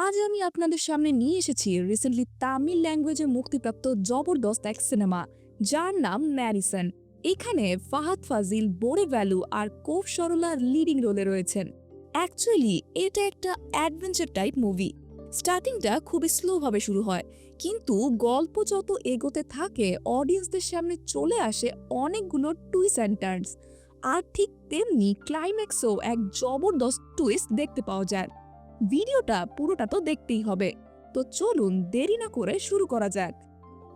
আজ আমি আপনাদের সামনে নিয়ে এসেছি রিসেন্টলি তামিল ল্যাঙ্গুয়েজে মুক্তিপ্রাপ্ত জবরদস্ত এক সিনেমা যার নাম ম্যারিসন এখানে ফাহাদ ফাজিল বোরে ভ্যালু আর কোফ সরলা লিডিং রোলে রয়েছেন। অ্যাকচুয়ালি এটা একটা অ্যাডভেঞ্চার টাইপ মুভি স্টার্টিংটা খুবই স্লোভাবে শুরু হয়, কিন্তু গল্প যত এগোতে থাকে অডিয়েন্সদের সামনে চলে আসে অনেকগুলো টুইস অ্যান্ড টার্নস আর ঠিক তেমনি ক্লাইম্যাক্সও এক জবরদস্ত টুইস্ট দেখতে পাওয়া যায়। ভিডিওটা পুরোটা তো দেখতেই হবে। তো চলুন দেরি না করে শুরু করা যাক।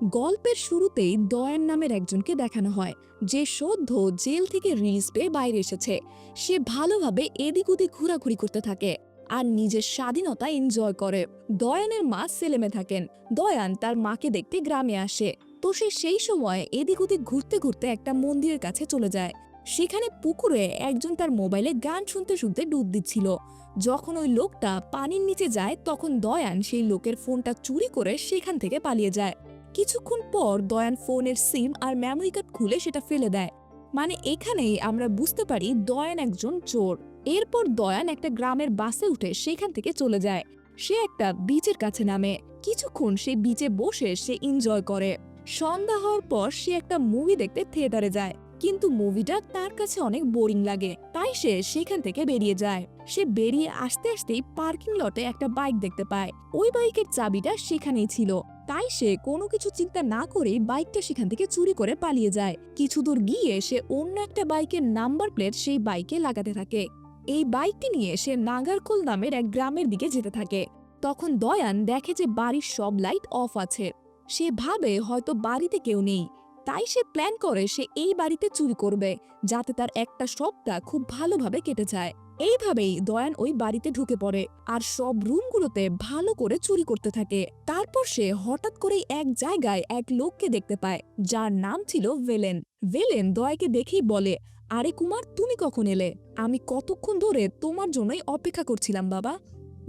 গল্পের শুরুতেই দয়ান নামের একজনকে দেখানো হয়, যে সদ্য জেল থেকে রিলিজ পেয়ে বাইরে এসেছে। সে ভালোভাবে এদিক ওদিক ঘোরাঘুরি করতে থাকে আর নিজের স্বাধীনতা এনজয় করে। দয়ানের মা সেলেমে থাকেন। দয়ান তার মাকে দেখতে গ্রামে আসে। তো সে সেই সময় এদিক ওদিক ঘুরতে ঘুরতে একটা মন্দিরের কাছে চলে যায়। সেখানে পুকুরে একজন তার মোবাইলে গান শুনতে শুনতে ডুব দিচ্ছিল। যখন ওই লোকটা পানির নিচে যায়, তখন দয়ান সেই লোকের ফোনটা চুরি করে সেখান থেকে পালিয়ে যায়। কিছুক্ষণ পর দয়ান ফোনের সিম আর মেমোরি কার্ড খুলে সেটা ফেলে দেয়। মানে এখানেই আমরা বুঝতে পারি দয়ান একজন চোর। এরপর দয়ান একটা গ্রামের বাসে উঠে সেখান থেকে চলে যায়। সে একটা বিচের কাছে নামে। কিছুক্ষণ সে বিচে বসে সে এনজয় করে। সন্ধ্যা হওয়ার পর সে একটা মুভি দেখতে থিয়েটারে যায়। কিন্তু মুভিটা তার কাছে অনেক বোরিং লাগে। তাই সে সেখান থেকে বেরিয়ে যায়। সে বেরিয়ে আসতে আসতেই পার্কিং লটে একটা বাইক দেখতে পায়। ওই বাইকের চাবিটা সেখানেই ছিল। তাই সে কোনো কিছু চিন্তা না করেই বাইকটা সেখান থেকে চুরি করে পালিয়ে যায়। কিছু দূর গিয়ে সে অন্য একটা বাইকের নাম্বার প্লেট সেই বাইকে লাগাতে থাকে। এই বাইকটি নিয়ে সে নাগারকোল নামের এক গ্রামের দিকে যেতে থাকে। তখন দয়ান দেখে যে বাড়ির সব লাইট অফ আছে। সে ভাবে হয়তো বাড়িতে কেউ নেই। তাই সে প্ল্যান করে সে এই বাড়িতে চুরি করবে, যাতে তার একটা সপ্তাহ খুব ভালোভাবে কেটে যায়। এইভাবেই দয়ান ওই বাড়িতে ঢুকে পড়ে আর সব রুমগুলোতে ভালো করে চুরি করতে থাকে। তারপর সে হঠাৎ করেই এক জায়গায় এক লোককে দেখতে পায়, যার নাম ছিল ভেলেন। ভেলেন দয়াকে দেখেই বলে, আরে কুমার, তুমি কখন এলে? আমি কতক্ষণ ধরে তোমার জন্যই অপেক্ষা করছিলাম বাবা।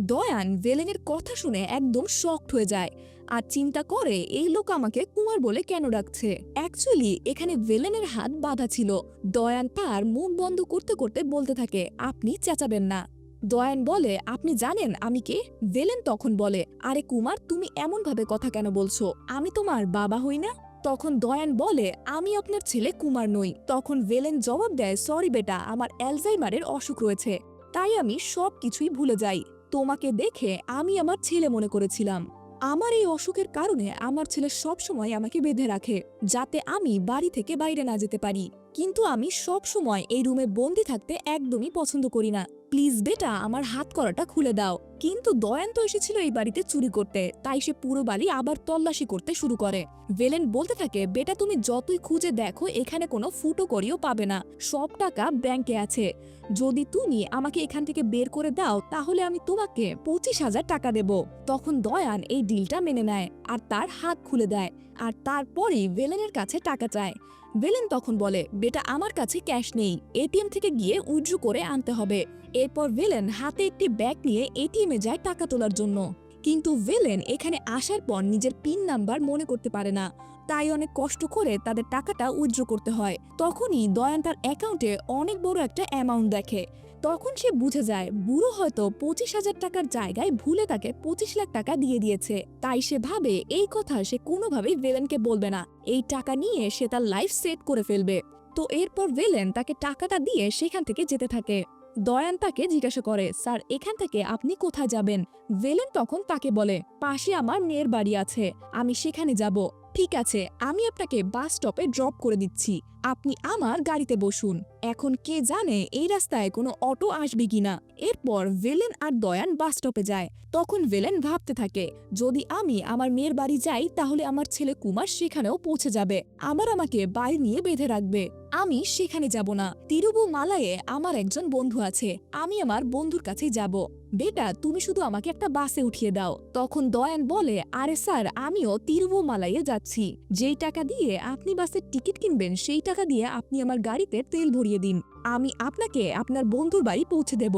দয়ান ভেলেনের কথা শুনে একদম শক্ট হয়ে যায়। আর চিন্তা করে, এই লোক আমাকে কুমার বলে কেন ডাকছে? অ্যাকচুয়ালি এখানে ভেলেনের হাত বাঁধা ছিল। দয়ান তার মুখ বন্ধ করতে করতে বলতে থাকে, আপনি চেঁচাবেন না। দয়ান বলে, আপনি জানেন আমি কে? ভেলেন তখন বলে, আরে কুমার, তুমি এমন ভাবে কথা কেন বলছো? আমি তোমার বাবা হই না? তখন দয়ান বলে, আমি আপনার ছেলে কুমার নই। তখন ভেলেন জবাব দেয়, সরি বেটা, আমার অ্যালজাইমারের অসুখ রয়েছে। তাই আমি সব কিছুই ভুলে যাই। তোমাকে দেখে আমি আমার ছেলে মনে করেছিলাম। আমার এই অসুখের কারণে আমার ছেলে সবসময় আমাকে বেঁধে রাখে, যাতে আমি বাড়ি থেকে বাইরে না যেতে পারি। কিন্তু আমি সব সময় এই রুমে বন্দি থাকতে একদমই পছন্দ করি না। প্লিজ বেটা, আমার হাত করাটা খুলে দাও। কিন্তু দয়ান তো এসেছিল এই বাড়িতে চুরি করতে, তাই সে পুরো বাড়ি আবার তল্লাশি করতে শুরু করে। ভেলেন বলতে থাকে, বেটা, তুমি যতই খুঁজে দেখো, এখানে কোনো ফুটো করিও পাবে না। সব টাকা ব্যাংকে আছে। যদি তুমি আমাকে এখান থেকে বের করে দাও, তাহলে আমি তোমাকে পঁচিশ হাজার টাকা দেব। তখন দয়ান এই ডিলটা মেনে নেয়, আর তার হাত খুলে দেয়, আর তারপরেই ভেলেনের কাছে টাকা চায়। ভেলেন তখন বলে, বেটা, আমার কাছে ক্যাশ নেই। এটিএম থেকে গিয়ে উইথড্র করে আনতে হবে। এরপর ভেলেন হাতে একটি ব্যাগ নিয়ে এটিএম এ যায় টাকা তোলার জন্য। কিন্তু ভেলেন এখানে আসার পর নিজের পিন নাম্বার মনে করতে পারে না। তাই অনেক কষ্ট করে তাদের টাকাটা উইথড্র করতে হয়। তখনই দয়ান তার অ্যাকাউন্টে অনেক বড় একটা অ্যামাউন্ট দেখে। তখন সে বুঝে যায় বুড়ো হয়তো পঁচিশ হাজার টাকার জায়গায় ভুলে তাকে পঁচিশ লাখ টাকা দিয়ে দিয়েছে। তাই সে ভাবে এই কথা সে কোনোভাবেই ভেলেনকে বলবে না। এই টাকা নিয়ে সে তার লাইফ সেট করে ফেলবে। তো এরপর ভেলেন তাকে টাকাটা দিয়ে সেখান থেকে যেতে থাকে। দয়ান তাকে জিজ্ঞাসা করে, স্যার, এখান থেকে আপনি কোথায় যাবেন? ভেলেন তখন তাকে বলে, পাশে আমার মেয়ের বাড়ি আছে। আমি সেখানে যাব। ঠিক আছে, আমি আপনাকে বাস স্টপে ড্রপ করে দিচ্ছি। আপনি আমার গাড়িতে বসুন। এখন কে জানে এই রাস্তায় কোনো অটো আসবে কিনা। এরপর ভেলেন আর দয়ান বাস স্টপে যায়। তখন ভেলেন ভাবতে থাকে, যদি আমি আমার মেয়ের বাড়ি যাই, তাহলে আমার ছেলে কুমার সেখানেও পৌঁছে যাবে। আবার আমাকে বাড়ি নিয়ে বেঁধে রাখবে। আমি সেখানে যাব না। তিরুবু মালায়ে আমার একজন বন্ধু আছে। আমি আমার বন্ধুর কাছে যাব। বেটা, তুমি শুধু আমাকে একটা বাসে উঠিয়ে দাও। তখন দয়ান বলে, আরে স্যার, আমিও তিরুবু মালাইয়ে যাচ্ছি। যেই টাকা দিয়ে আপনি বাসের টিকিট কিনবেন, সেই টাকা দিয়ে আপনি আমার গাড়িতে তেল ভরিয়ে দিন। আমি আপনাকে আপনার বন্ধুর বাড়ি পৌঁছে দেব।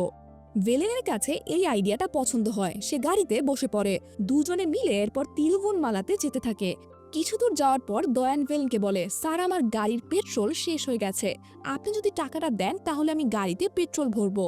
ভেলেনের কাছে এই আইডিয়াটা পছন্দ হয়। সে গাড়িতে বসে পড়ে। দুজনে মিলে এরপর তিরুবনমালাতে যেতে থাকে। কিছু দূর যাওয়ার পর দয়ান ভেলনকে বলে, স্যার, আমার গাড়ির পেট্রোল শেষ হয়ে গেছে। আপনি যদি টাকাটা দেন, তাহলে আমি গাড়িতে পেট্রোল ভরবো।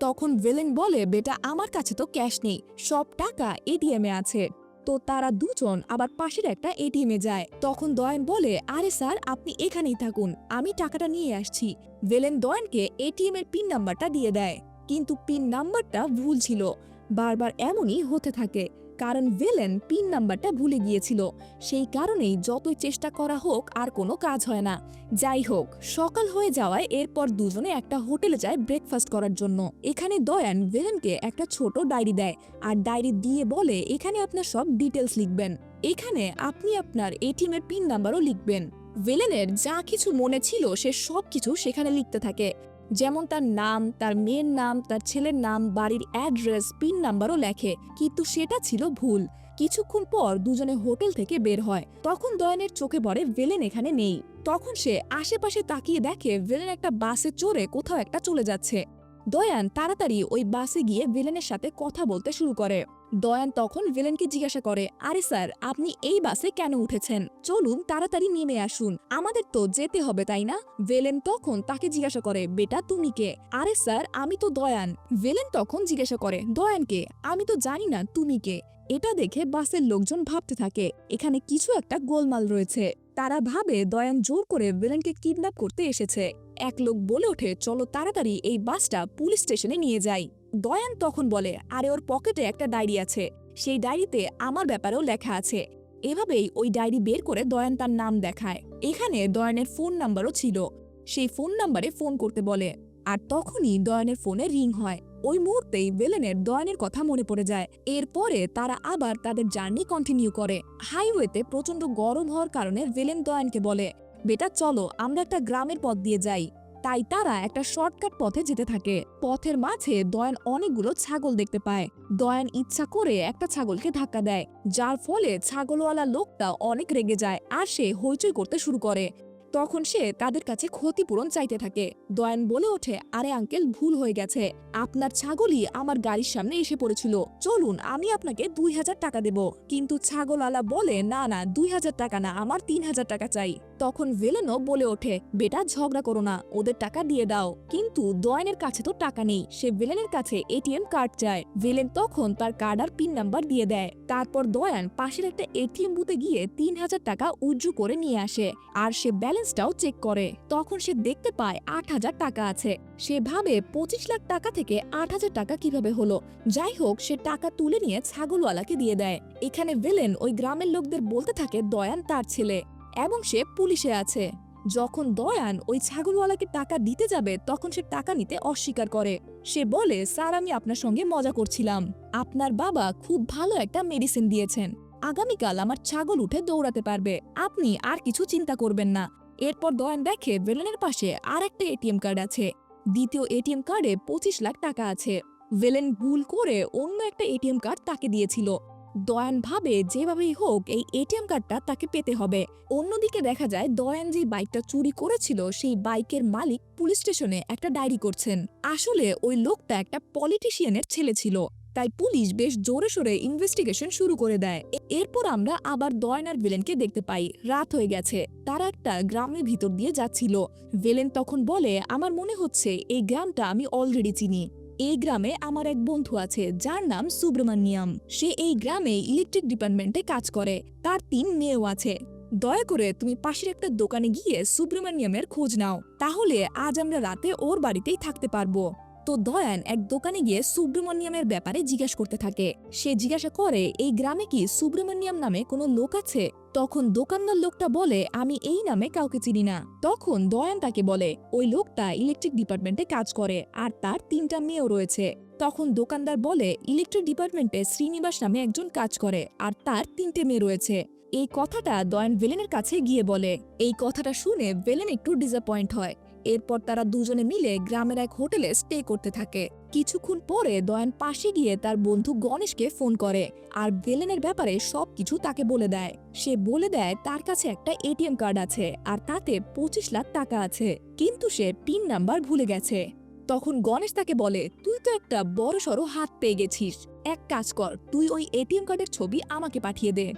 তখন ভেলেন বলে, বেটা, আমার কাছে তো ক্যাশ নেই। সব টাকা এটিএমে আছে। তো তারা দুজন আবার পাশের একটা এটিএমে যায়। তখন দয়ান বলে, আরে স্যার, আপনি এখানেই থাকুন, আমি টাকাটা নিয়ে আসছি। ভেলেন দয়ানকে এটিএম এর পিন নাম্বারটা দিয়ে দেয়। কিন্তু পিন নাম্বারটা ভুল ছিল। বারবার এমনই হতে থাকে। কারণ ভেলেন পিন নাম্বারটা ভুলে গিয়েছিল। সেই কারণেই যতই চেষ্টা করা হোক, আর কোনো কাজ হয় না। যাই হোক, সকাল হয়ে যাওয়ায় এরপর দুজনে একটা হোটেলে যায় ব্রেকফাস্ট করার জন্য। এখানে দয়ান ভেলেনকে একটা ছোট ডায়েরি দেয়, আর ডায়েরি দিয়ে বলে, এখানে আপনার সব ডিটেলস লিখবেন। এখানে আপনি আপনার এটিএম এর পিন নাম্বারও লিখবেন। ভেলেনের যা কিছু মনে ছিল, সে সব কিছু সেখানে লিখতে থাকে। যেমন তার নাম, তার মেয়ের নাম, তার ছেলের নাম, বাড়ির অ্যাড্রেস, পিন নাম্বারও লেখে। কিন্তু সেটা ছিল ভুল। কিছুক্ষণ পর দুজনে হোটেল থেকে বের হয়। তখন দয়ানের চোখে পড়ে ভেলেন এখানে নেই। তখন সে আশেপাশে তাকিয়ে দেখে ভেলেন একটা বাসে চড়ে কোথাও একটা চলে যাচ্ছে। দয়ান তাড়াতাড়ি ওই বাসে গিয়ে ভেলেনের সাথে কথা বলতে শুরু করে। দয়ান তখন ভিলেনকে জিজ্ঞাসা করে, আরে স্যার, আপনি এই বাসে কেন উঠেছেন? চলুন, তাড়াতাড়ি নেমে আসুন। আমাদের তো যেতে হবে, তাই না? ভেলেন তখন তাকে জিজ্ঞাসা করে, বেটা, তুমি কে? আরে স্যার, আমি তো দয়ান। ভেলেন তখন জিজ্ঞাসা করে দয়ানকে আমি তো জানি না, তুমি কে? এটা দেখে বাসের লোকজন ভাবতে থাকে, এখানে কিছু একটা গোলমাল রয়েছে। তারা ভাবে দয়ান জোর করে ভিলেনকে কিডন্যাপ করতে এসেছে। এক লোক বলে ওঠে, চলো তাড়াতাড়ি এই বাসটা পুলিশ স্টেশনে নিয়ে যাই। দয়ান তখন বলে, আরে, ওর পকেটে একটা ডায়েরি আছে। সেই ডায়েরিতে আমার ব্যাপারেও লেখা আছে। এভাবেই ওই ডায়েরি বের করে দয়ান তার নাম দেখায়। এখানে দয়ানের ফোন নাম্বারও ছিল। সেই ফোন নাম্বারে ফোন করতে বলে। আর তখনই দয়ানের ফোনে রিং হয়। ওই মুহূর্তেই ভেলেনের দয়ানের কথা মনে পড়ে যায়। এরপরে তারা আবার তাদের জার্নি কন্টিনিউ করে। হাইওয়েতে প্রচণ্ড গরম হওয়ার কারণে ভেলেন দয়ানকে বলে, বেটা, চলো, আমরা একটা গ্রামের পথ দিয়ে যাই। তাই তারা একটা শর্টকাট পথে যেতে থাকে। পথের মাঝে দয়ান অনেকগুলো ছাগল দেখতে পায়। দয়ান ইচ্ছা করে একটা ছাগলকে ধাক্কা দেয়, যার ফলে ছাগলওয়ালা লোকটা অনেক রেগে যায় আর সে হইচই করতে শুরু করে। তখন সে তাদের কাছে ক্ষতিপূরণ চাইতে থাকে। দয়ান বলে ওঠে, আরে আঙ্কেল, ভুল হয়ে গেছে। আপনার ছাগলই আমার গাড়ির সামনে এসে পড়েছিল। চলুন, আমি আপনাকে দুই হাজার টাকা দেব। কিন্তু ছাগলওয়ালা বলে, না না, দুই হাজার টাকা না, আমার তিন হাজার টাকা চাই। তখন ভেলেনও বলে ওঠে, বেটা, ঝগড়া করো না, ওদের টাকা দিয়ে দাও। কিন্তু দয়ানের কাছে তো টাকা নেই, সে ভেলেনের কাছে এটিএম কার্ড চায়। ভেলেন তখন তার কার্ড আর পিন নাম্বার দিয়ে দেয়। তারপর দয়ান পাশের একটা এটিএম বুথে গিয়ে তিন হাজার টাকা উজ্জু করে নিয়ে আসে আর সে ব্যালেন্সটাও চেক করে। তখন সে দেখতে পায় আট হাজার টাকা আছে। সে ভাবে পঁচিশ লাখ টাকা থেকে আট হাজার টাকা কীভাবে হলো? যাই হোক, সে টাকা তুলে নিয়ে ছাগলওয়ালাকে দিয়ে দেয়। এখানে ভেলেন ওই গ্রামের লোকদের বলতে থাকে দয়ান তার ছেলে। এবং সে পুলিশে আছে। যখন দয়ান ওই ছাগলওয়ালাকে টাকা দিতে যাবে, তখন সে টাকা নিতে অস্বীকার করে। সে বলে, স্যার, আমি আপনার সঙ্গে মজা করছিলাম। আপনার বাবা খুব ভালো একটা মেডিসিন দিয়েছেন। আগামীকাল আমার ছাগল উঠে দৌড়াতে পারবে। আপনি আর কিছু চিন্তা করবেন না। এরপর দয়ান দেখে ভেলেনের পাশে আর একটা এটিএম কার্ড আছে। দ্বিতীয় এটিএম কার্ডে পঁচিশ লাখ টাকা আছে। ভেলেন ভুল করে অন্য একটা এটিএম কার্ড তাকে দিয়েছিল। দয়ান ভাবে যেভাবেই হোক এই এটিএম কার্ডটা তাকে পেতে হবে। অন্যদিকে দেখা যায় দয়ান যে বাইকটা চুরি করেছিল, সেই বাইকের মালিক পুলিশ স্টেশনে একটা ডায়েরি করছেন। আসলে ওই লোকটা একটা পলিটিশিয়ানের ছেলে ছিল, তাই পুলিশ বেশ জোরে সোরে ইনভেস্টিগেশন শুরু করে দেয়। এরপর আমরা আবার দয়ান আর ভিলেনকে দেখতে পাই। রাত হয়ে গেছে, তারা একটা গ্রামের ভিতর দিয়ে যাচ্ছিল। ভিলেন তখন বলে, আমার মনে হচ্ছে এই গ্রামটা আমি অলরেডি চিনি। এই গ্রামে আমার এক বন্ধু আছে, যার নাম সুব্রমণিয়াম। সে এই গ্রামে ইলেকট্রিক ডিপার্টমেন্টে কাজ করে। তার তিন মেয়েও আছে। দয়া করে তুমি পাশের একটা দোকানে গিয়ে সুব্রমণিয়ামের খোঁজ নাও। তাহলে আজ আমরা রাতে ওর বাড়িতেই থাকতে পারব। তো দয়ান এক দোকানে গিয়ে সুব্রমণিয়ামের ব্যাপারে জিজ্ঞাসা করতে থাকে। সে জিজ্ঞাসা করে, এই গ্রামে কি সুব্রমণিয়াম নামে কোনো লোক আছে? তখন দোকানদার লোকটা বলে, আমি এই নামে কাউকে চিনি না। তখন দয়ান তাকে বলে, ওই লোকটা ইলেকট্রিক ডিপার্টমেন্টে কাজ করে আর তার তিনটা মেয়েও রয়েছে। তখন দোকানদার বলে, ইলেকট্রিক ডিপার্টমেন্টে শ্রীনিবাস নামে একজন কাজ করে আর তার তিনটে মেয়ে রয়েছে। এই কথাটা দয়ান ভেলেনের কাছে গিয়ে বলে। এই কথাটা শুনে ভেলেন একটু ডিসঅ্যাপয়েন্ট হয়। এরপর তারা দুজনে মিলে গ্রামের এক হোটেলে স্টে করতে থাকে। কিছুক্ষণ পরে দয়ান পাশে গিয়ে তার বন্ধু গণেশকে ফোন করে আর ভেলেনের ব্যাপারে সবকিছু তাকে বলে দেয়। সে বলে দেয়, তার কাছে একটা এটিএম কার্ড আছে আর তাতে পঁচিশ লাখ টাকা আছে, কিন্তু সে পিন নাম্বার ভুলে গেছে। তখন গণেশ তাকে বলে, তুই তো একটা বড় সড়ো হাত পেয়ে গেছিস। এক কাজ কর, তুই ওই এটিএম কার্ডের ছবি আমাকে পাঠিয়ে দে।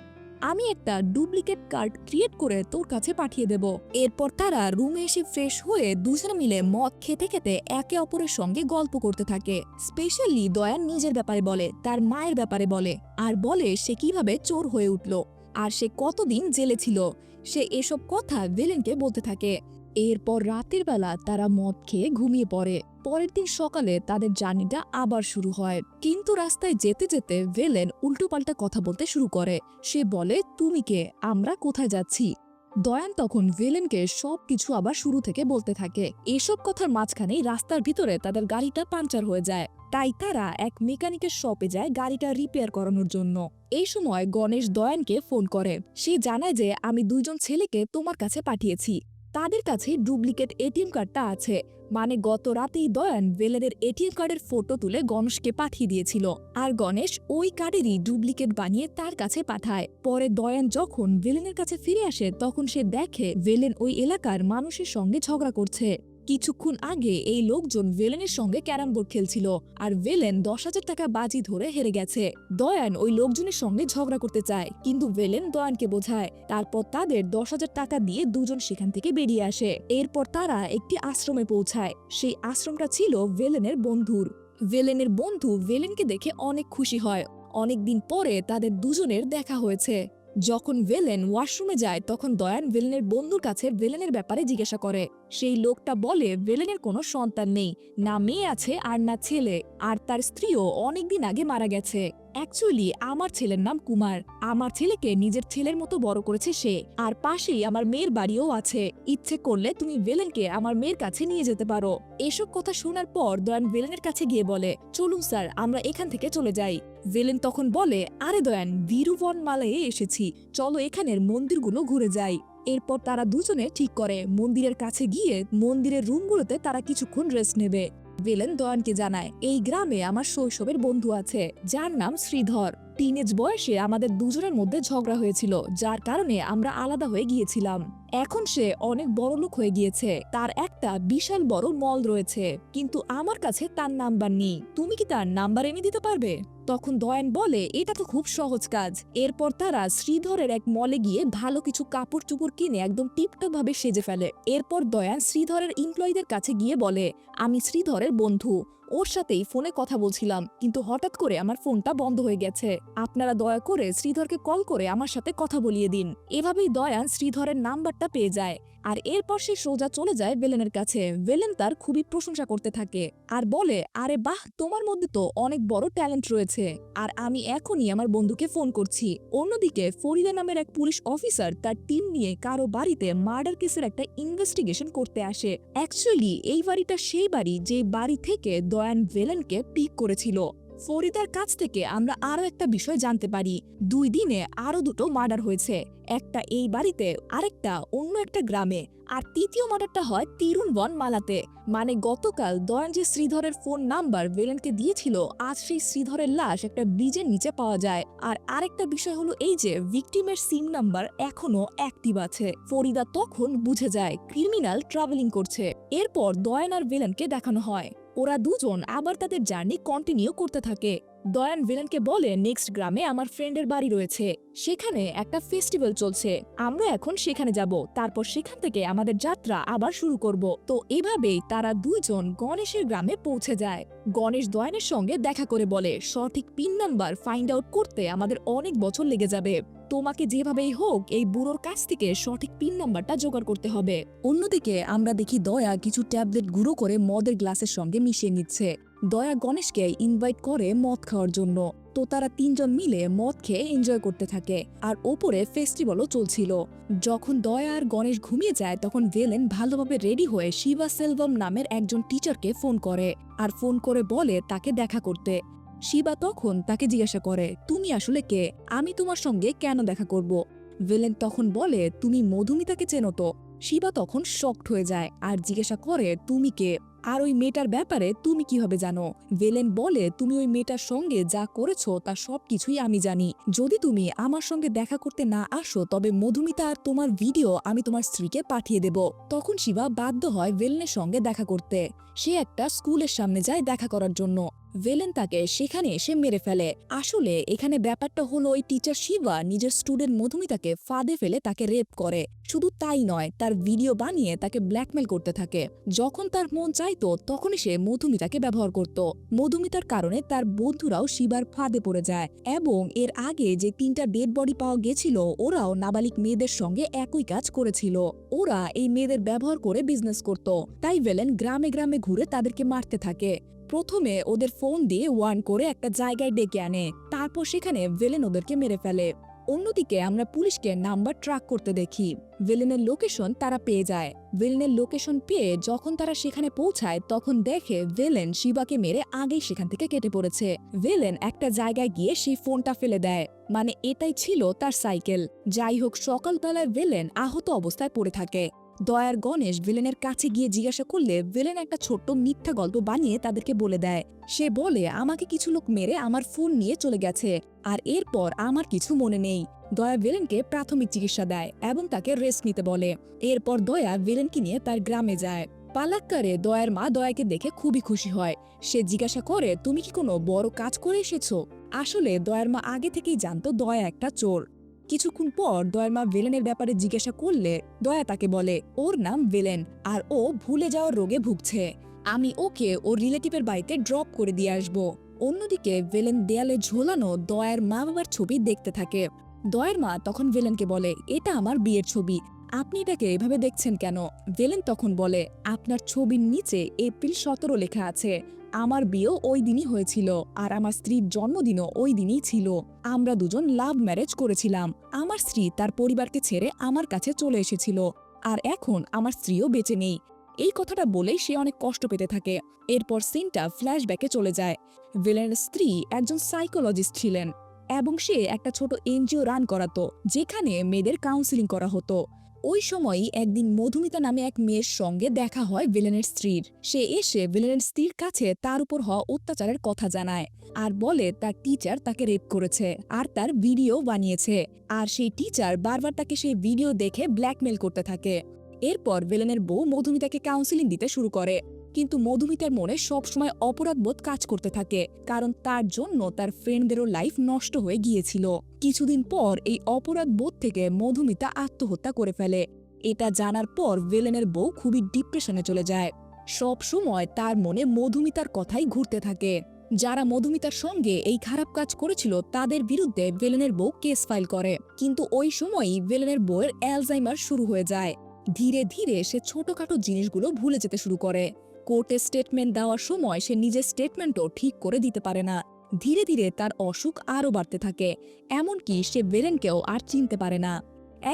আমি একটা ডুপ্লিকেট কার্ড ক্রিয়েট করে তোর কাছে পাঠিয়ে দেব। এরপর তারা রুমে এসে ফ্রেশ হয়ে দুজন মিলে মদ খেতে খেতে একে অপরের সঙ্গে গল্প করতে থাকে। স্পেশালি দয়া নিজের ব্যাপারে বলে, তার মায়ের ব্যাপারে বলে, আর বলে সে কীভাবে চোর হয়ে উঠল। আর সে কতদিন জেলে ছিল। সে এসব কথা ভেলেনকে বলতে থাকে। এরপর রাতের বেলা তারা মদ খেয়ে ঘুমিয়ে পড়ে। পরের দিন সকালে তাদের জার্নিটা আবার শুরু হয়। কিন্তু রাস্তায় যেতে যেতে ভেলেন উল্টোপাল্টা কথা বলতে শুরু করে। সে বলে, তুমি কে? আমরা কোথায় যাচ্ছি? দয়ান তখন ভেলেনকে সব কিছু আবার শুরু থেকে বলতে থাকে। এসব কথার মাঝখানেই রাস্তার ভিতরে তাদের গাড়িটা পাঞ্চার হয়ে যায়। তাই তারা এক মেকানিকের শপে যায় গাড়িটা রিপেয়ার করানোর জন্য। এই সময় গণেশ দয়ানকে ফোন করে। সে জানায় যে, আমি দুইজন ছেলেকে তোমার কাছে পাঠিয়েছি। তাদের কাছে ডুপ্লিকেট এটিএম কার্ডটা আছে। মানে গত রাতেই দয়ান ভেলেনের এটিএম কার্ডের ফটো তুলে গণেশকে পাঠিয়ে দিয়েছিল। আর গণেশ ওই কার্ডেরই ডুপ্লিকেট বানিয়ে তার কাছে পাঠায়। পরে দয়ান যখন ভেলেনের কাছে ফিরে আসে, তখন সে দেখে ভেলেন ওই এলাকার মানুষের সঙ্গে ঝগড়া করছে। কিছুক্ষণ আগে এই লোকজন ভেলেনের সঙ্গে ক্যারাম বোর্ড খেলছিল, আর ভেলেন দশ হাজার টাকা বাজি ধরে হেরে গেছে। দয়ান ওই লোকজনের সঙ্গে ঝগড়া করতে চায়, কিন্তু ভেলেন দয়ানকে বোঝায়, তারপর তাদের দশ হাজার টাকা দিয়ে দুজন সেখান থেকে বেরিয়ে আসে। এরপর তারা একটি আশ্রমে পৌঁছায়। সেই আশ্রমটা ছিল ভেলেনের বন্ধুর। ভেলেনের বন্ধু ভেলেনকে দেখে অনেক খুশি হয়। অনেকদিন পরে তাদের দুজনের দেখা হয়েছে। যখন ভেলেন ওয়াশরুমে যায়, তখন দয়ান ভেলেনের বন্ধুর কাছে ভেলেনের ব্যাপারে জিজ্ঞাসা করে। সেই লোকটা বলে, ভেলেনের কোনো সন্তান নেই, না মেয়ে আছে আর না ছেলে, আর তার স্ত্রীও অনেকদিন আগে মারা গেছে। অ্যাকচুয়ালি আমার ছেলের নাম কুমার। আমার ছেলেকে নিজের ছেলের মতো বড় করেছে সে। আর পাশেই আমার মেয়ের বাড়িও আছে। ইচ্ছে করলে তুমি ভেলেনকে আমার মেয়ের কাছে নিয়ে যেতে পারো। এসব কথা শোনার পর দয়ান ভেলেনের কাছে গিয়ে বলে, চলুন স্যার, আমরা এখান থেকে চলে যাই। ভেলেন তখন বলে, আরে দয়ান, বীরুবন মালায় এসেছি। চলো এখানের মন্দিরগুলো ঘুরে যাই। এরপর তারা দুজনে ঠিক করে। মন্দিরের কাছে গিয়ে মন্দিরের রুমগুলোতে তারা কিছুক্ষণ রেস্ট নেবে। ভেলেন দয়ানকে জানায় এই গ্রামে আমার শৈশবের বন্ধু আছে যার নাম শ্রীধর। টিনেজ বয়সে আমাদের দুজনের মধ্যে ঝগড়া হয়েছিল, যার কারণে আমরা আলাদা হয়ে গিয়েছিলাম। এখন সে অনেক বড় লোক হয়ে গিয়েছে, তার একটা বিশাল বড় মল রয়েছে, কিন্তু আমার কাছে তার নাম্বার নেই। তুমি কি তার নাম্বার এনে দিতে পারবে? তখন দয়ান বলে, এটা তো খুব সহজ কাজ। এরপর তারা শ্রীধরের এক মলে গিয়ে ভালো কিছু কাপড় চুপড় কিনে একদম টিপটপ ভাবে সেজে ফেলে। এরপর দয়ান শ্রীধরের এমপ্লয়ীদের কাছে গিয়ে বলে, আমি শ্রীধরের বন্ধু। ওর সাথেই ফোনে কথা বলছিলাম, কিন্তু হঠাৎ করে আমার ফোনটা বন্ধ হয়ে গেছে। আপনারা দয়া করে শ্রীধরকে কল করে আমার সাথে কথা বলিয়ে দিন। এভাবেই দয়া শ্রীধরের নাম্বারটা পেয়ে যায়। আর এরপর সে সোজা চলে যায় ভেলেনের কাছে। ভেলেন তার খুবই প্রশংসা করতে থাকে আর বলে, আরে বাহ, তোমার মধ্যে তো অনেক বড় ট্যালেন্ট রয়েছে। আর আমি এখনই আমার বন্ধুকে ফোন করছি। অন্যদিকে, ফরিদা নামের এক পুলিশ অফিসার তার টিম নিয়ে কারও বাড়িতে মার্ডার কেসের একটা ইনভেস্টিগেশন করতে আসে। অ্যাকচুয়ালি, এই বাড়িটা সেই বাড়ি যে বাড়ি থেকে দয়ান ভেলেনকে পিক করেছিল। ফরিদার কাছ থেকে আমরা আরও একটা বিষয় জানতে পারি। দুই দিনে আরও দুটো মার্ডার হয়েছে। একটা এই বাড়িতে আরেকটা অন্য একটা গ্রামে। আর তৃতীয় মার্ডারটা হয় তিরুনবন মালাতে মানে গতকাল দয়ান যে শ্রীধরের ফোন নাম্বার ভেলেনকে দিয়েছিল। আজ সেই শ্রীধরের লাশ একটা ব্রিজের নিচে পাওয়া যায়। আর আরেকটা বিষয় হলো এই যে, ভিকটিমের সিম নাম্বার এখনও অ্যাক্টিভ আছে। ফরিদা তখন বুঝে যায়, ক্রিমিনাল ট্রাভেলিং করছে। এরপর দয়ান আর ভেলেনকে দেখানো হয়। ওরা দুজন আবার তাদের জার্নি কন্টিনিউ করতে থাকে। দয়ান ভিলেনকে বলে নেক্সট গ্রামে আমার ফ্রেন্ডের বাড়ি রয়েছে। সেখানে একটা ফেস্টিভ্যাল চলছে। আমরা এখন সেখানে যাব। তারপর সেখান থেকে আমাদের যাত্রা আবার শুরু করব। তো এভাবেই তারা দুইজন গণেশের গ্রামে পৌঁছে যায়। গণেশ দয়ানের সঙ্গে দেখা করে বলে, সঠিক পিন নাম্বার ফাইন্ড আউট করতে আমাদের অনেক বছর লেগে যাবে। তোমাকে যেভাবেই হোক এই বুড়োর কাছ থেকে সঠিক পিন নাম্বারটা জোগাড় করতে হবে। অন্যদিকে আমরা দেখি দয়া কিছু ট্যাবলেট গুঁড়ো করে মদের গ্লাসের সঙ্গে মিশিয়ে নিচ্ছে। দয়া গণেশকে ইনভাইট করে মদ খাওয়ার জন্য। তো তারা তিনজন মিলে মদ খেয়ে এনজয় করতে থাকে। আর ওপরে ফেস্টিভ্যালও চলছিল। যখন দয়া আর গণেশ ঘুমিয়ে যায়, তখন ভেলেন ভালোভাবে রেডি হয়ে শিবা সেলভম নামের একজন টিচারকে ফোন করে। আর ফোন করে বলে তাকে দেখা করতে। শিবা তখন তাকে জিজ্ঞাসা করে, তুমি আসলে কে? আমি তোমার সঙ্গে কেন দেখা করব? ভেলেন তখন বলে, তুমি মধুমিতাকে চেনো তো? শিবা তখন শক্ট হয়ে যায় আর জিজ্ঞাসা করে, তুমি কে? আর ওই মেয়েটার ব্যাপারে তুমি কীভাবে জানো? ভেলেন বলে তুমি ওই মেয়েটার সঙ্গে যা করেছ তা সব কিছুই আমি জানি। যদি তুমি আমার সঙ্গে দেখা করতে না আসো, তবে মধুমিতা আর তোমার ভিডিও আমি তোমার স্ত্রীকে পাঠিয়ে দেব। তখন শিবা বাধ্য হয় ভেলেনের সঙ্গে দেখা করতে। সে একটা স্কুলের সামনে যায় দেখা করার জন্য। ভেলেন তাকে সেখানে এসে মেরে ফেলে। আসলে এখানে ব্যাপারটা হলো ওই টিচার শিবা নিজের স্টুডেন্ট মধুমিতাকে ফাঁদে ফেলে তাকে রেপ করে। শুধু তাই নয়, তার ভিডিও বানিয়ে তাকে ব্ল্যাকমেল করতে থাকে। যখন তার মন চাইতো, তখনই সে মধুমিতাকে ব্যবহার করত। মধুমিতার কারণে তার বন্ধুরাও শিবার ফাঁদে পড়ে যায় এবং এর আগে যে তিনটা ডেড বডি পাওয়া গেছিল, ওরাও নাবালিক মেয়েদের সঙ্গে একই কাজ করেছিল। ওরা এই মেয়েদের ব্যবহার করে বিজনেস করত। তাই ভেলেন গ্রামে গ্রামে ঘুরে তাদেরকে মারতে থাকে। প্রথমে ওদের ফোন দিয়ে ওয়ান করে একটা জায়গায় ডেকে আনে, তারপর সেখানে ভেলেন ওদেরকে মেরে ফেলে। অন্যদিকে আমরা পুলিশকে নাম্বার ট্র্যাক করতে দেখি। ভিলেনের লোকেশন তারা পেয়ে যায়। ভিলেনের লোকেশন পেয়ে যখন তারা সেখানে পৌঁছায়, তখন দেখে ভিলেন শিবাকে মেরে আগেই সেখান থেকে কেটে পড়েছে। ভিলেন একটা জায়গায় গিয়ে সেই ফোনটা ফেলে দেয়। মানে এটাই ছিল তার সাইকেল। যাই হোক, সকালবেলায় ভিলেন আহত অবস্থায় পড়ে থাকে। দয়ার গণেশ ভিলেনের কাছে গিয়ে জিজ্ঞাসা করলে ভিলেন একটা ছোট্ট মিথ্যা গল্প বানিয়ে তাদেরকে বলে দেয়। সে বলে, আমাকে কিছু লোক মেরে আমার ফোন নিয়ে চলে গেছে, আর এরপর আমার কিছু মনে নেই। দয়া ভিলেনকে প্রাথমিক চিকিৎসা দেয় এবং তাকে রেস্ট নিতে বলে। এরপর দয়া ভিলেনকে নিয়ে তার গ্রামে যায়। পালাক্কারে দয়ার মা দয়াকে দেখে খুবই খুশি হয়। সে জিজ্ঞাসা করে, তুমি কি কোনো বড় কাজ করে এসেছ? আসলে দয়ার মা আগে থেকেই জানতো দয়া একটা চোর। কিছুক্ষণ পর দয়ার মা ভেলেনের ব্যাপারে জিজ্ঞাসা করলে দয়া তাকে বলে, ওর নাম ভেলেন আর ও ভুলে যাওয়ার রোগে ভুগছে। আমি ওকে ওর রিলেটিভের বাড়িতে ড্রপ করে দিয়ে আসব। অন্যদিকে ভেলেন দেয়ালে ঝোলানো দয়ার মা বাবার ছবি দেখতে থাকে। দয়ের মা তখন ভেলেনকে বলে, এটা আমার বিয়ের ছবি। আপনি এটাকে এভাবে দেখছেন কেন? ভেলেন তখন বলে, আপনার ছবির নিচে এপ্রিল সতেরো লেখা আছে। আমার বিয়েও ওই দিনই হয়েছিল আর আমার স্ত্রীর জন্মদিনও ওই দিনই ছিল। আমরা দুজন লাভ ম্যারেজ করেছিলাম। আমার স্ত্রী তার পরিবারকে ছেড়ে আমার কাছে চলে এসেছিল আর এখন আমার স্ত্রীও বেঁচে নেই। এই কথাটা বলেই সে অনেক কষ্ট পেতে থাকে। এরপর সিনটা ফ্ল্যাশব্যাকে চলে যায়। ভিলেনের স্ত্রী একজন সাইকোলজিস্ট ছিলেন এবং সে একটা ছোট এনজিও রান করাতো, যেখানে মেয়েদের কাউন্সিলিং করা হতো। ওই সময়ই একদিন মধুমিতা নামে এক মেয়ের সঙ্গে দেখা হয় ভিলেনের স্ত্রীর। সে এসে ভিলেনের স্ত্রীর কাছে তার উপর হওয়া অত্যাচারের কথা জানায় আর বলে তার টিচার তাকে রেপ করেছে আর তার ভিডিও বানিয়েছে। আর সেই টিচার বারবার তাকে সেই ভিডিও দেখে ব্ল্যাকমেল করতে থাকে। এরপর ভিলেনের বউ মধুমিতাকে কাউন্সিলিং দিতে শুরু করে। কিন্তু মধুমিতার মনে সবসময় অপরাধবোধ কাজ করতে থাকে, কারণ তার জন্য তার ফ্রেন্ডদেরও লাইফ নষ্ট হয়ে গিয়েছিল। কিছুদিন পর এই অপরাধ বোধ থেকে মধুমিতা আত্মহত্যা করে ফেলে। এটা জানার পর ভেলেনের বউ খুবই ডিপ্রেশনে চলে যায়। সব সময় তার মনে মধুমিতার কথাই ঘুরতে থাকে। যারা মধুমিতার সঙ্গে এই খারাপ কাজ করেছিল, তাদের বিরুদ্ধে ভেলেনের বউ কেস ফাইল করে। কিন্তু ওই সময়ই ভেলেনের বউয়ের অ্যালজাইমার শুরু হয়ে যায়। ধীরে ধীরে সে ছোটখাটো জিনিসগুলো ভুলে যেতে শুরু করে। কোর্টে স্টেটমেন্ট দেওয়ার সময় সে নিজের স্টেটমেন্টও ঠিক করে দিতে পারে না। ধীরে ধীরে তার অসুখ আরও বাড়তে থাকে, এমনকি সে ভিলেনকেও আর চিনতে পারে না।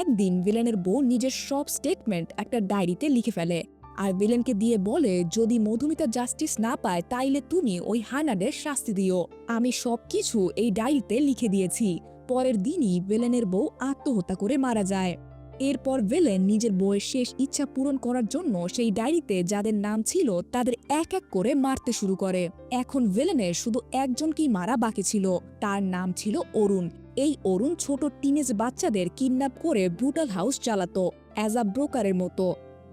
একদিন ভিলেনের বউ নিজের সব স্টেটমেন্ট একটা ডায়েরিতে লিখে ফেলে, আর ভিলেনকে দিয়ে বলে, যদি মধুমিতা জাস্টিস না পায়, তাইলে তুমি ওই হানাদের শাস্তি দিও। আমি সবকিছু এই ডায়েরিতে লিখে দিয়েছি। পরের দিনই ভিলেনের বউ আত্মহত্যা করে মারা যায়। এরপর ভিলেন নিজের বইয়ের শেষ ইচ্ছা পূরণ করার জন্য সেই ডায়েরিতে যাদের নাম ছিল, তাদের এক এক করে মারতে শুরু করে। এখন ভিলেনের শুধু একজনকেই মারা বাকি ছিল, তার নাম ছিল অরুণ। এই অরুণ ছোট টিনেজ বাচ্চাদের কিডন্যাপ করে ব্রুটাল হাউস চালাতো অ্যাজ আ ব্রোকারের মতো।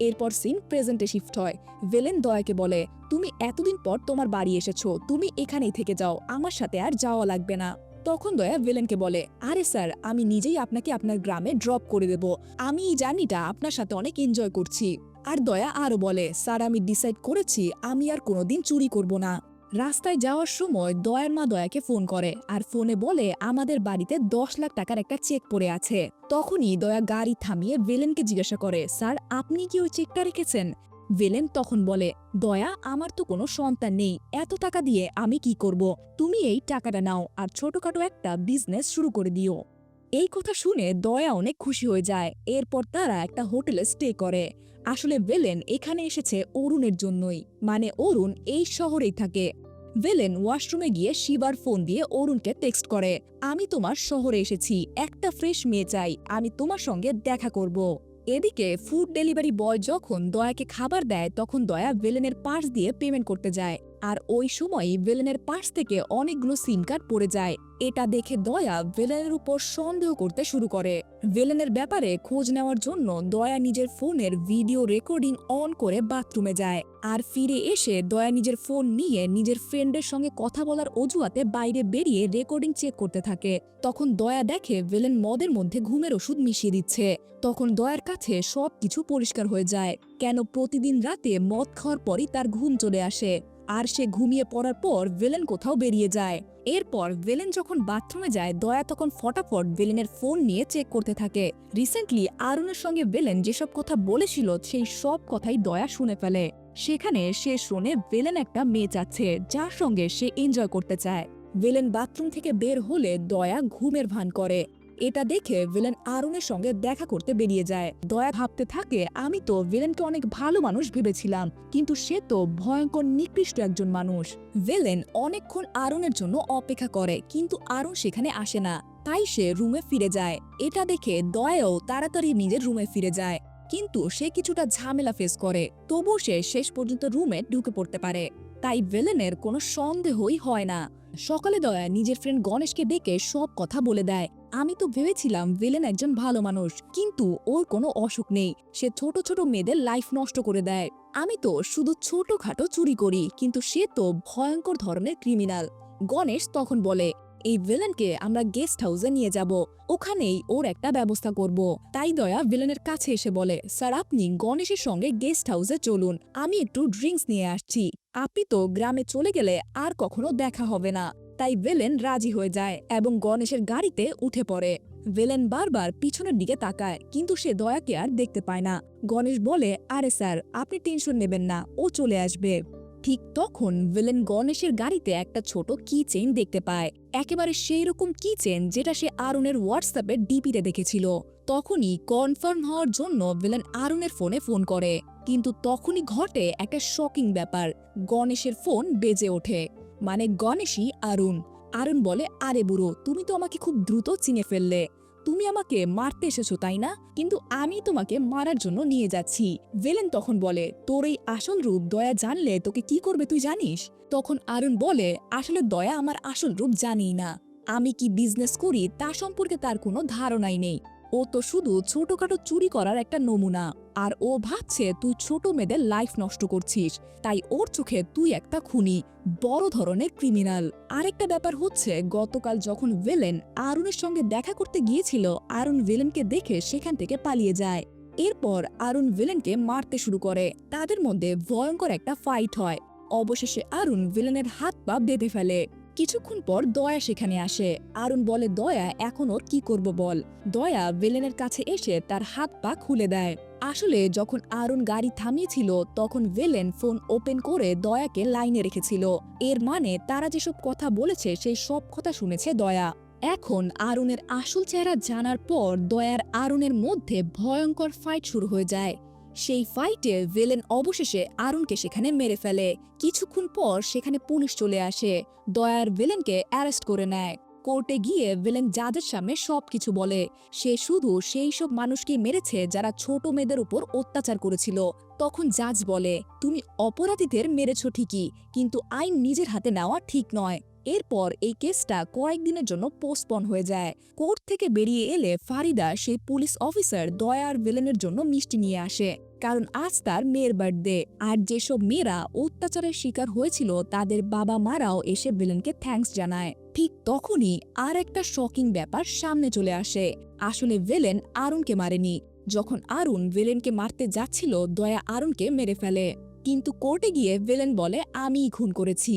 এরপর সিন প্রেজেন্টে শিফট হয়। ভেলেন দয়াকে বলে, তুমি এতদিন পর তোমার বাড়ি এসেছ, তুমি এখানেই থেকে যাও, আমার সাথে আর যাওয়া লাগবে না। তখন দয়া ভিলেনকে বলে, আরে স্যার, আমি নিজেই আপনাকে আপনার গ্রামে ড্রপ করে দেব। আমি এই জার্নিটা আপনার সাথে অনেক এনজয় করছি। আর দয়া আরও বলে, স্যার, আমি ডিসাইড করেছি, আমি আর কোনোদিন চুরি করব না। রাস্তায় যাওয়ার সময় দয়ার মা দয়াকে ফোন করে আর ফোনে বলে, আমাদের বাড়িতে দশ লাখ টাকার একটা চেক পড়ে আছে। তখনই দয়া গাড়ি থামিয়ে ভিলেনকে জিজ্ঞাসা করে, স্যার, আপনি কি ওই চেকটা রেখেছেন? ভিলেন তখন বলে, দয়া, আমার তো কোনো সন্তান নেই। এত টাকা দিয়ে আমি কি করব? তুমি এই টাকাটা নাও আর ছোটখাটো একটা বিজনেস শুরু করে দিও এই কথা শুনে দয়া অনেক খুশি হয়ে যায়। এরপর তারা একটা হোটেলে স্টে করে। আসলে ভেলেন এখানে এসেছে অরুণের জন্যই। মানে অরুণ এই শহরেই থাকে। ভেলেন ওয়াশরুমে গিয়ে শিবার ফোন দিয়ে অরুণকে টেক্সট করে, আমি তোমার শহরে এসেছি। একটা ফ্রেশ মেয়ে চাই। আমি তোমার সঙ্গে দেখা করব। এদিকে ফুড ডেলিভারি বয় যখন দয়াকে খাবার দেয়, তখন দয়া ভেলেনের পার্স দিয়ে পেমেন্ট করতে যায়। আর ওই সময়ই ভিলেনের পাশ থেকে অনেকগুলো সিম কার্ড পড়ে যায়। এটা দেখে দয়া ভিলেনের উপর সন্দেহ করতে শুরু করে। ভিলেনের ব্যাপারে খোঁজ নেওয়ার জন্য দয়া নিজের ফোনের ভিডিও রেকর্ডিং অন করে বাথরুমে যায়। আর ফিরে এসে দয়া নিজের ফোন নিয়ে নিজের ফ্রেন্ডের সঙ্গে কথা বলার অজুহাতে বাইরে বেরিয়ে রেকর্ডিং চেক করতে থাকে। তখন দয়া দেখে ভিলেন মদের মধ্যে ঘুমের ওষুধ মিশিয়ে দিচ্ছে। তখন দয়ার কাছে সব কিছু পরিষ্কার হয়ে যায়। কেন প্রতিদিন রাতে মদ খাওয়ার পরই তার ঘুম চলে আসে। আর সে ঘুমিয়ে পড়ার পর ভেলেন কোথাও বেরিয়ে যায়। এরপর ভেলেন যখন বাথরুমে যায়, দয়া তখন ফটাফট ভেলেনের ফোন নিয়ে চেক করতে থাকে। রিসেন্টলি আরুনের সঙ্গে ভেলেন যেসব কথা বলেছিল, সেই সব কথাই দয়া শুনে ফেলে। সেখানে সে শোনে ভেলেন একটা মেয়ে চাচ্ছে যার সঙ্গে সে এনজয় করতে চায়। ভেলেন বাথরুম থেকে বের হলে দয়া ঘুমের ভান করে। এটা দেখে ভিলেন আরুনের সঙ্গে দেখা করতে বেরিয়ে যায়। দয়া ভাবতে থাকে, আমি তো ভিলেনকে অনেক ভালো মানুষ ভেবেছিলাম, কিন্তু সে তো ভয়ঙ্কর নিকৃষ্ট একজন মানুষ। ভিলেন অনেকক্ষণ আরুনের জন্য অপেক্ষা করে, কিন্তু আরুন সেখানে আসে না। তাই সে রুমে ফিরে যায়। এটা দেখে দয়াও তাড়াতাড়ি নিজের রুমে ফিরে যায়। কিন্তু সে কিছুটা ঝামেলা ফেস করে তবু সে শেষ পর্যন্ত রুমে ঢুকে পড়তে পারে। তাই ভিলেনের কোনো সন্দেহই হয় না। সকালে দয়া নিজের ফ্রেন্ড গণেশকে ডেকে সব কথা বলে দেয়। আমি তো ভেবেছিলাম ভিলেন একজন ভালো মানুষ, কিন্তু ওর কোনো অসুখ নেই। সে ছোট ছোট মেয়েদের লাইফ নষ্ট করে দেয়। আমি তো শুধু ছোটখাটো চুরি করি, কিন্তু সে তো ভয়ঙ্কর ধরনের ক্রিমিনাল গণেশ তখন বলে, এই ভিলেনকে আমরা গেস্ট হাউসে নিয়ে যাব। ওখানেই ওর একটা ব্যবস্থা করব। তাই দয়া ভিলেনের কাছে এসে বলে, স্যার, আপনি গণেশের সঙ্গে গেস্ট হাউসে চলুন। আমি একটু ড্রিঙ্কস নিয়ে আসছি। আপনি তো গ্রামে চলে গেলে আর কখনো দেখা হবে না। তাই ভিলেন রাজি হয়ে যায় এবং গণেশের গাড়িতে উঠে পড়ে। ভিলেন বারবার পিছনের দিকে তাকায়, কিন্তু সে দয়াকে আর দেখতে পায় না। গণেশ বলে, আরে স্যার, আপনি টেনশন নেবেন না, ও চলে আসবে। ঠিক তখন ভিলেন গণেশের গাড়িতে একটা ছোট কি চেইন দেখতে পায়। একেবারে সেই রকম কি চেন যেটা সে আরুনের হোয়াটসঅ্যাপে ডিপিতে দেখেছিল। তখনই কনফার্ম হওয়ার জন্য ভিলেন আরুনের ফোনে ফোন করে। কিন্তু তখনই ঘটে একটা শকিং ব্যাপার। গণেশের ফোন বেজে ওঠে। মানে গণেশই আরুন আরুন বলে, আরে বুড়ো, তুমি তো আমাকে খুব দ্রুত চিনে ফেললে। তুমি আমাকে মারতে এসেছ, তাই না? কিন্তু আমি তোমাকে মারার জন্য নিয়ে যাচ্ছি। ভেলেন তখন বলে, তোর এই আসল রূপ দয়া জানলে তোকে কি করবে তুই জানিস? তখন আরুন বলে, আসলে দয়া আমার আসল রূপ জানি না। আমি কি বিজনেস করি তা সম্পর্কে তার কোনো ধারণাই নেই। ও তো শুধু ছোটখাটো চুরি করার একটা নমুনা। আর ও ভাবছে তুই ছোট মেয়েদের লাইফ নষ্ট করছিস, তাই ওর চোখে তুই একটা খুনি, বড় ধরনের ক্রিমিনাল আরেকটা ব্যাপার হচ্ছে, গতকাল যখন ভিলেন আরুনের সঙ্গে দেখা করতে গিয়েছিল, আরুন ভিলেনকে দেখে সেখান থেকে পালিয়ে যায়। এরপর আরুন ভিলেনকে মারতে শুরু করে। তাদের মধ্যে ভয়ঙ্কর একটা ফাইট হয়। অবশেষে আরুন ভিলেনের হাত পা বেঁধে ফেলে। কিছুক্ষণ পর দয়া সেখানে আসে। আরুন বলে, দয়া এখন ওর কি করব বল? দয়া ভেলেনের কাছে এসে তার হাত পা খুলে দেয়। আসলে যখন আরুন গাড়ি থামিয়েছিল, তখন ভেলেন ফোন ওপেন করে দয়াকে লাইনে রেখেছিল। এর মানে তারা যেসব কথা বলেছে, সেই সব কথা শুনেছে দয়া। এখন আরুনের আসল চেহারা জানার পর দয়ার আরুনের মধ্যে ভয়ঙ্কর ফাইট শুরু হয়ে যায়। সেই ফাইটে ভিলেন অবশেষে আরুনকে সেখানে মেরে ফেলে। কিছুক্ষণ পর সেখানে পুলিশ চলে আসে। দয়ার ভিলেনকে অ্যারেস্ট করে নেয়। কোর্টে গিয়ে ভিলেন জাজের সামনে সবকিছু বলে। সে শুধু সেই সব মানুষকে মেরেছে যারা ছোট মেয়েদের উপর অত্যাচার করেছিল। তখন জাজ বলে, তুমি অপরাধীদের মেরেছ ঠিকই, কিন্তু আইন নিজের হাতে নেওয়া ঠিক নয়। এরপর এই কেসটা কয়েকদিনের জন্য পোস্টপন হয়ে যায়। কোর্ট থেকে বেরিয়ে এলে ফারিদা সেই পুলিশ অফিসার দয়ার ভিলেনের জন্য মিষ্টি নিয়ে আসে, কারণ আজ তার মেয়ের বার্থডে। আর যেসব মেয়েরা অত্যাচারের শিকার হয়েছিল, তাদের বাবা মারাও এসে ভিলেনকে থ্যাঙ্কস জানায়। ঠিক তখনই আর একটা শকিং ব্যাপার সামনে চলে আসে। আসলে ভিলেন আরুনকে মারেনি। যখন আরুন ভিলেনকে মারতে যাচ্ছিল, দয়া আরুনকে মেরে ফেলে। কিন্তু কোর্টে গিয়ে ভিলেন বলে, আমিই খুন করেছি।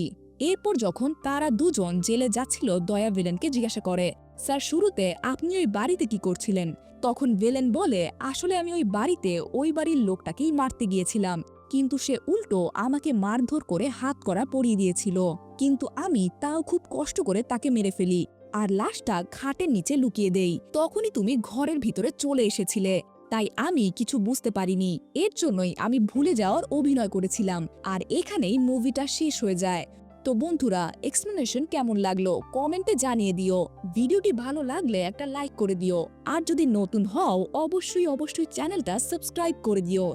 এরপর যখন তারা দুজন জেলে যাচ্ছিল, দয়া ভিলেনকে জিজ্ঞাসা করে, স্যার, শুরুতে আপনি ওই বাড়িতে কি করছিলেন? তখন ভিলেন বলে, আসলে আমি ওই বাড়িতে ওই বাড়ির লোকটাকেই মারতে গিয়েছিলাম। কিন্তু সে উল্টো আমাকে মারধর করে হাত করা পরিয়ে দিয়েছিল। কিন্তু আমি তাও খুব কষ্ট করে তাকে মেরে ফেলি আর লাশটা খাটের নিচে লুকিয়ে দেই। তখনই তুমি ঘরের ভিতরে চলে এসেছিলে। তাই আমি কিছু বুঝতে পারিনি। এর জন্যই আমি ভুলে যাওয়ার অভিনয় করেছিলাম। আর এখানেই মুভিটা শেষ হয়ে যায়। তো বন্ধুরা এক্সপ্লেনেশন কেমন লাগল? কমেন্টে জানিয়ে দিও। ভিডিওটি ভালো লাগলে একটা লাইক করে দিও। আর যদি নতুন হও, অবশ্যই অবশ্যই চ্যানেলটা সাবস্ক্রাইব করে দিও।